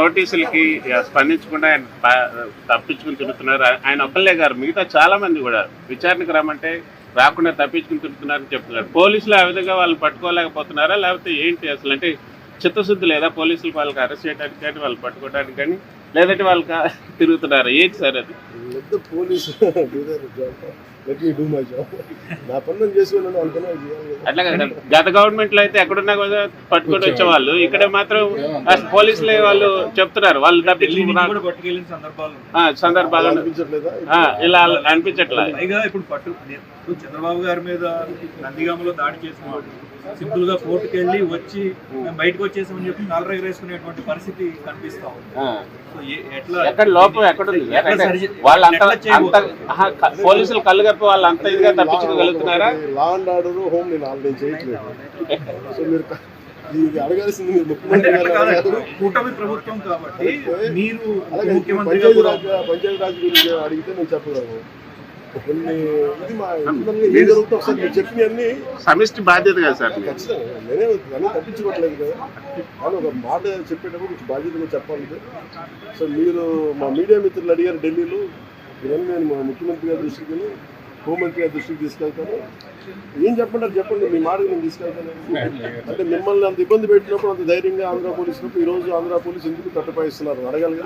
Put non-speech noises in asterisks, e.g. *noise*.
నోటీసులకి స్పందించకుండా ఆయన తప్పించుకుని తిరుగుతున్నారు. ఆయన ఒక్కళ్ళే గారు మిగతా చాలా మంది కూడా విచారణకు రమ్మంటే రాకుండా తప్పించుకుని తిరుగుతున్నారని చెప్తున్నారు. పోలీసులు ఆ విధంగా వాళ్ళు పట్టుకోలేకపోతున్నారా? లేకపోతే ఏంటి అసలు? అంటే చిత్తశుద్ధి లేదా పోలీసులు వాళ్ళకి అరెస్ట్ చేయడానికి కానీ వాళ్ళు పట్టుకోవడానికి కానీ లేదంటే వాళ్ళు తిరుగుతున్నారా తిరుగుతున్నారు? ఏంటి సార్ అది? *laughs* నా చేసుకున్నాను వాళ్ళ వాళ్ళు చేయాలి. అట్లా కదా గత గవర్నమెంట్లో అయితే ఎక్కడున్నా కూడా పట్టుకొని వచ్చేవాళ్ళు. ఇక్కడ మాత్రం పోలీసులే వాళ్ళు చెప్తున్నారు. వాళ్ళు సందర్భాలు అనిపించట్లేదా? ఇలా అనిపించట్లా పైగా ఇప్పుడు పట్టు చంద్రబాబు గారి మీద నందిగామలో దాడి చేసిన వాళ్ళు సింపుల్గా కోర్టుకు వెళ్ళి వచ్చి బయటకు వచ్చేసామని చెప్పి కాలర్ ఎగరేసుకునేటువంటి పరిస్థితి కనిపిస్తా ఉంది. ఎట్లా ఎక్కడ లోపం ఎక్కడ ఉంది? సార్? పోలీసులు కళ్ళు కప్పి వాళ్ళు అంత ఇదిగా తప్పించుకోగలుగుతున్నారా లా అండ్ ఆర్డర్ హోమ్ నేను ఆల్రెడీ చేయట్లేదు *laughs* సో మీరు క- ఇది అడగాల్సింది మీరు అంటే ముఖ్యమంత్రి అట్లా గారు కాదు అడగాలి. ఇప్పుడు కూటమి ప్రభుత్వం కాబట్టి మీరు అలాగే ముఖ్యమంత్రిగా పంచాయతీ కూడా రాజ్ పంచాయతీ రాజ్ గురించి అడిగితే నేను చెప్పగలను కొన్ని ఇది మా ఇంటర్నల్గా ఏం జరుగుతుందో ఒకసారి మీరు చెప్పినవన్నీ సమిష్టి బాధ్యత కదా సార్ మీది. ఖచ్చితంగా నేనే అన్నీ తప్పించుకోవట్లేదు కదా కానీ ఒక మాట చెప్పేటప్పుడు కొంచెం బాధ్యతగా చెప్పాలి. సో మీరు మా మీడియా మిత్రులు అడిగారు ఢిల్లీలో ఇవన్నీ నేను మా ముఖ్యమంత్రి గారి దృష్టికి హోంమంత్రి గారి దృష్టికి తీసుకెళ్తాను. ఏం చెప్పంటారు చెప్పండి మీ మాట నేను తీసుకెళ్తాను. అంటే మిమ్మల్ని అంత ఇబ్బంది పెట్టినప్పుడు అంత ధైర్యంగా ఆంధ్ర పోలీసులకు ఈ రోజు ఆంధ్ర పోలీసు ఎందుకు తట్టపాయిస్తున్నారు? అడగాలి